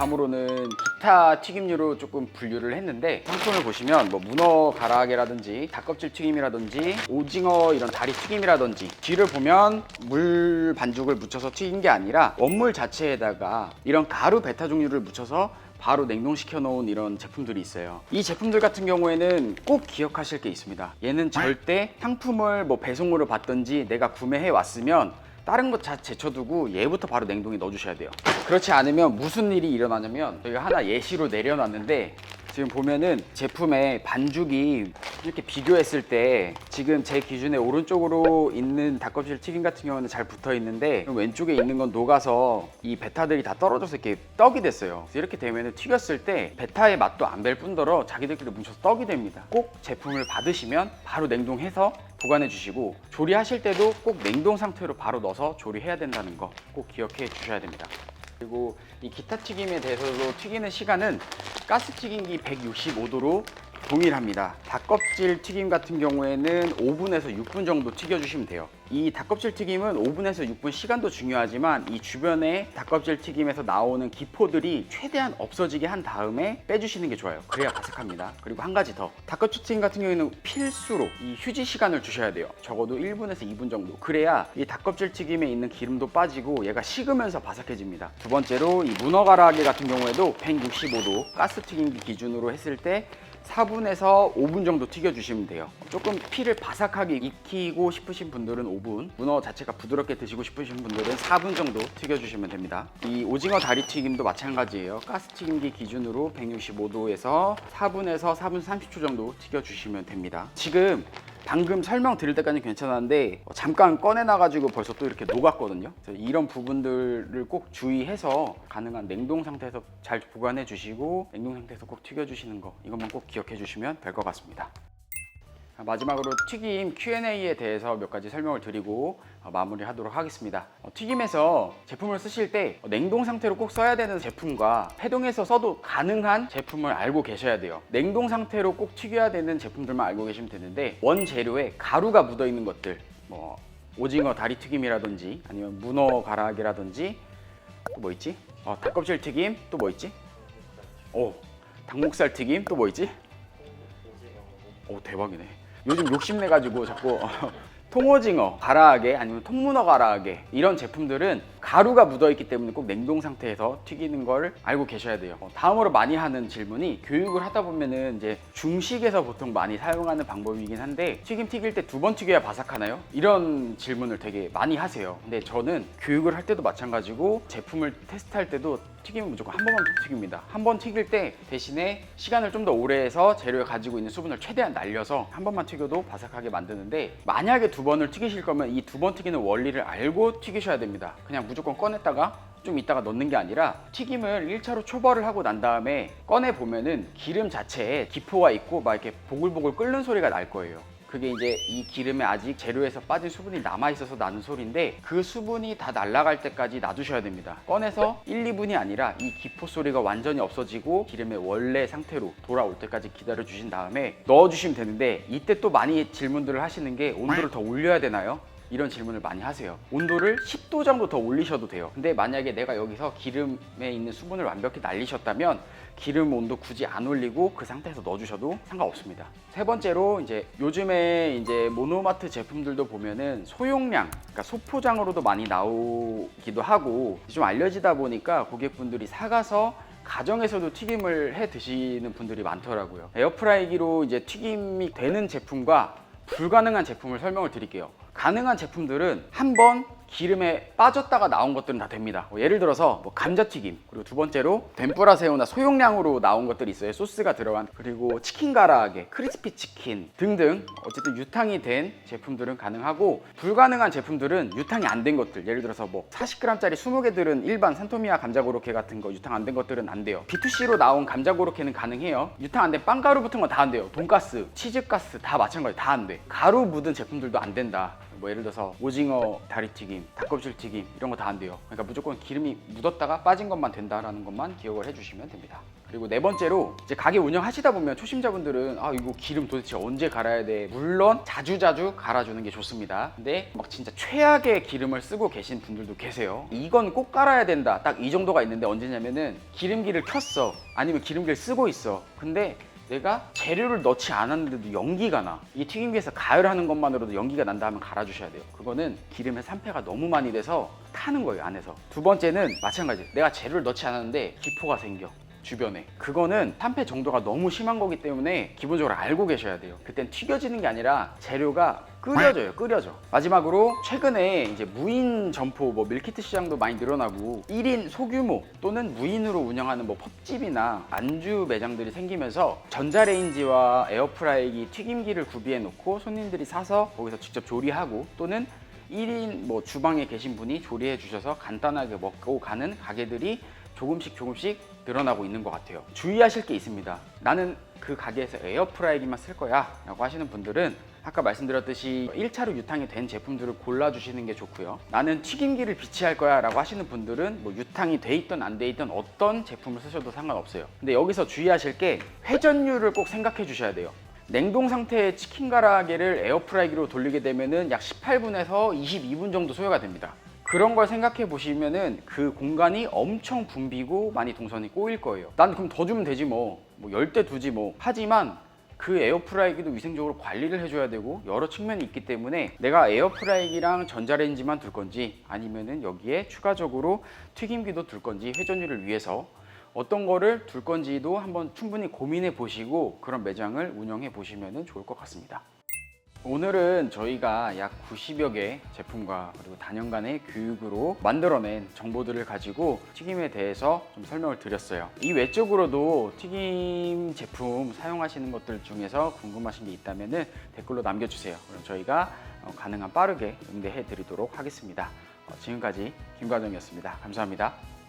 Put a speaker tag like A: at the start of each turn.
A: 다음으로는 기타 튀김류로 조금 분류를 했는데 상품을 보시면 뭐 문어 가라아게라든지 닭껍질 튀김이라든지 오징어 이런 다리 튀김이라든지 뒤를 보면 물 반죽을 묻혀서 튀긴 게 아니라 원물 자체에다가 이런 가루 베타 종류를 묻혀서 바로 냉동시켜 놓은 이런 제품들이 있어요. 이 제품들 같은 경우에는 꼭 기억하실 게 있습니다. 얘는 절대 상품을 뭐 배송으로 받든지 내가 구매해 왔으면 다른 것 다 제쳐두고 얘부터 바로 냉동에 넣어주셔야 돼요. 그렇지 않으면 무슨 일이 일어나냐면 저희가 하나 예시로 내려놨는데 지금 보면은 제품의 반죽이 이렇게 비교했을 때 지금 제 기준에 오른쪽으로 있는 닭껍질 튀김 같은 경우는 잘 붙어 있는데 왼쪽에 있는 건 녹아서 이 베타들이 다 떨어져서 이렇게 떡이 됐어요. 이렇게 되면은 튀겼을 때 베타의 맛도 안뵐 뿐더러 자기들끼리 뭉쳐서 떡이 됩니다. 꼭 제품을 받으시면 바로 냉동해서 보관해 주시고 조리하실 때도 꼭 냉동 상태로 바로 넣어서 조리해야 된다는 거 꼭 기억해 주셔야 됩니다. 그리고 이 기타 튀김에 대해서도 튀기는 시간은 가스 튀김기 165도로 동일합니다. 닭껍질 튀김 같은 경우에는 5분에서 6분 정도 튀겨주시면 돼요. 이 닭껍질 튀김은 5분에서 6분 시간도 중요하지만 이 주변에 닭껍질 튀김에서 나오는 기포들이 최대한 없어지게 한 다음에 빼주시는 게 좋아요. 그래야 바삭합니다. 그리고 한 가지 더. 닭껍질 튀김 같은 경우에는 필수로 이 휴지 시간을 주셔야 돼요. 적어도 1분에서 2분 정도. 그래야 이 닭껍질 튀김에 있는 기름도 빠지고 얘가 식으면서 바삭해집니다. 두 번째로 이 문어 가라아게 같은 경우에도 165도 가스 튀김기 기준으로 했을 때 4분에서 5분 정도 튀겨주시면 돼요. 조금 피를 바삭하게 익히고 싶으신 분들은 5분, 문어 자체가 부드럽게 드시고 싶으신 분들은 4분 정도 튀겨주시면 됩니다. 이 오징어 다리 튀김도 마찬가지예요. 가스 튀김기 기준으로 165도에서 4분에서 4분 30초 정도 튀겨주시면 됩니다. 지금 방금 설명 드릴 때까지 괜찮았는데 어, 잠깐 꺼내놔가지고 벌써 또 이렇게 녹았거든요. 이런 부분들을 꼭 주의해서 가능한 냉동 상태에서 잘 보관해 주시고 냉동 상태에서 꼭 튀겨 주시는 거 이것만 꼭 기억해 주시면 될 것 같습니다. 자, 마지막으로 튀김 Q&A에 대해서 몇 가지 설명을 드리고 어, 마무리하도록 하겠습니다. 어, 튀김에서 제품을 쓰실 때 어, 냉동 상태로 꼭 써야 되는 제품과 해동해서 써도 가능한 제품을 알고 계셔야 돼요. 냉동 상태로 꼭 튀겨야 되는 제품들만 알고 계시면 되는데 원재료에 가루가 묻어 있는 것들, 뭐 오징어 다리 튀김이라든지 아니면 문어 가라아게라든지 또 뭐 있지? 어, 닭껍질 튀김 또 뭐 있지? 오, 닭목살 튀김 또 뭐 있지? 오 대박이네. 요즘 욕심내 가지고 자꾸 어, 통오징어 가라아게 아니면 통문어 가라아게 이런 제품들은 가루가 묻어 있기 때문에 꼭 냉동 상태에서 튀기는 걸 알고 계셔야 돼요. 어, 다음으로 많이 하는 질문이 교육을 하다 보면은 이제 중식에서 보통 많이 사용하는 방법이긴 한데 튀김 튀길 때 두 번 튀겨야 바삭하나요? 이런 질문을 되게 많이 하세요. 근데 저는 교육을 할 때도 마찬가지고 제품을 테스트할 때도 튀김은 무조건 한 번만 튀깁니다. 한 번 튀길 때 대신에 시간을 좀 더 오래 해서 재료에 가지고 있는 수분을 최대한 날려서 한 번만 튀겨도 바삭하게 만드는데 만약에 두 번을 튀기실 거면 이 두 번 튀기는 원리를 알고 튀기셔야 됩니다. 그냥 무조건 꺼냈다가 좀 이따가 넣는 게 아니라 튀김을 1차로 초벌을 하고 난 다음에 꺼내 보면은 기름 자체에 기포가 있고 막 이렇게 보글보글 끓는 소리가 날 거예요. 그게 이제 이 기름에 아직 재료에서 빠진 수분이 남아 있어서 나는 소리인데 그 수분이 다 날아갈 때까지 놔두셔야 됩니다. 꺼내서 1, 2분이 아니라 이 기포 소리가 완전히 없어지고 기름의 원래 상태로 돌아올 때까지 기다려 주신 다음에 넣어 주시면 되는데 이때 또 많이 질문들을 하시는 게 온도를 더 올려야 되나요? 이런 질문을 많이 하세요. 온도를 10도 정도 더 올리셔도 돼요. 근데 만약에 내가 여기서 기름에 있는 수분을 완벽히 날리셨다면 기름 온도 굳이 안 올리고 그 상태에서 넣어주셔도 상관없습니다. 세 번째로 이제 요즘에 이제 모노마트 제품들도 보면은 소용량, 그러니까 소포장으로도 많이 나오기도 하고 좀 알려지다 보니까 고객분들이 사가서 가정에서도 튀김을 해 드시는 분들이 많더라고요. 에어프라이기로 이제 튀김이 되는 제품과 불가능한 제품을 설명을 드릴게요. 가능한 제품들은 한번 기름에 빠졌다가 나온 것들은 다 됩니다. 뭐 예를 들어서 뭐 감자튀김 그리고 두 번째로 덴뿌라 새우나 소용량으로 나온 것들이 있어요. 소스가 들어간 그리고 치킨 가라아게, 크리스피 치킨 등등 어쨌든 유탕이 된 제품들은 가능하고 불가능한 제품들은 유탕이 안 된 것들 예를 들어서 뭐 40g짜리 20개들은 일반 산토미아 감자 고로케 같은 거 유탕 안 된 것들은 안 돼요. B2C로 나온 감자 고로케는 가능해요. 유탕 안 된 빵가루 붙은 건 다 안 돼요. 돈가스, 치즈가스 다 마찬가지 다 안 돼. 가루 묻은 제품들도 안 된다. 뭐 예를 들어서 오징어 다리튀김, 닭껍질 튀김 이런 거 다 안 돼요. 그러니까 무조건 기름이 묻었다가 빠진 것만 된다라는 것만 기억을 해주시면 됩니다. 그리고 네 번째로 이제 가게 운영하시다 보면 초심자분들은 아 이거 기름 도대체 언제 갈아야 돼? 물론 자주자주 갈아주는 게 좋습니다. 근데 막 진짜 최악의 기름을 쓰고 계신 분들도 계세요. 이건 꼭 갈아야 된다. 딱 이 정도가 있는데 언제냐면은 기름기를 켰어. 아니면 기름기를 쓰고 있어. 근데 내가 재료를 넣지 않았는데도 연기가 나. 이 튀김기에서 가열하는 것만으로도 연기가 난다 하면 갈아주셔야 돼요. 그거는 기름의 산패가 너무 많이 돼서 타는 거예요, 안에서. 두 번째는 마찬가지. 내가 재료를 넣지 않았는데 기포가 생겨. 주변에. 그거는 산패 정도가 너무 심한 거기 때문에 기본적으로 알고 계셔야 돼요. 그땐 튀겨지는 게 아니라 재료가 끓여져요 끓여져. 마지막으로 최근에 이제 무인 점포 뭐 밀키트 시장도 많이 늘어나고 1인 소규모 또는 무인으로 운영하는 뭐 펍집이나 안주 매장들이 생기면서 전자레인지와 에어프라이기 튀김기를 구비해 놓고 손님들이 사서 거기서 직접 조리하고 또는 1인 뭐 주방에 계신 분이 조리해 주셔서 간단하게 먹고 가는 가게들이 조금씩 조금씩 늘어나고 있는 것 같아요. 주의하실 게 있습니다. 나는 그 가게에서 에어프라이기만 쓸 거야 라고 하시는 분들은 아까 말씀드렸듯이 1차로 유탕이 된 제품들을 골라주시는 게 좋고요. 나는 튀김기를 비치할 거야 라고 하시는 분들은 뭐 유탕이 돼 있든 안돼 있든 어떤 제품을 쓰셔도 상관없어요. 근데 여기서 주의하실 게 회전율을 꼭 생각해 주셔야 돼요. 냉동 상태의 치킨 가라게를 에어프라이기로 돌리게 되면은 약 18분에서 22분 정도 소요가 됩니다. 그런 걸 생각해 보시면은 그 공간이 엄청 붐비고 많이 동선이 꼬일 거예요. 난 그럼 더 주면 되지 뭐. 뭐 열 대 두지 뭐. 하지만 그 에어프라이기도 위생적으로 관리를 해줘야 되고 여러 측면이 있기 때문에 내가 에어프라이기랑 전자레인지만 둘 건지 아니면은 여기에 추가적으로 튀김기도 둘 건지 회전율을 위해서 어떤 거를 둘 건지도 한번 충분히 고민해 보시고 그런 매장을 운영해 보시면 좋을 것 같습니다. 오늘은 저희가 약 90여 개 제품과 그리고 단연간의 교육으로 만들어낸 정보들을 가지고 튀김에 대해서 좀 설명을 드렸어요. 이 외적으로도 튀김 제품 사용하시는 것들 중에서 궁금하신 게 있다면 댓글로 남겨주세요. 그럼 저희가 어, 가능한 빠르게 응대해 드리도록 하겠습니다. 어, 지금까지 김과정이었습니다. 감사합니다.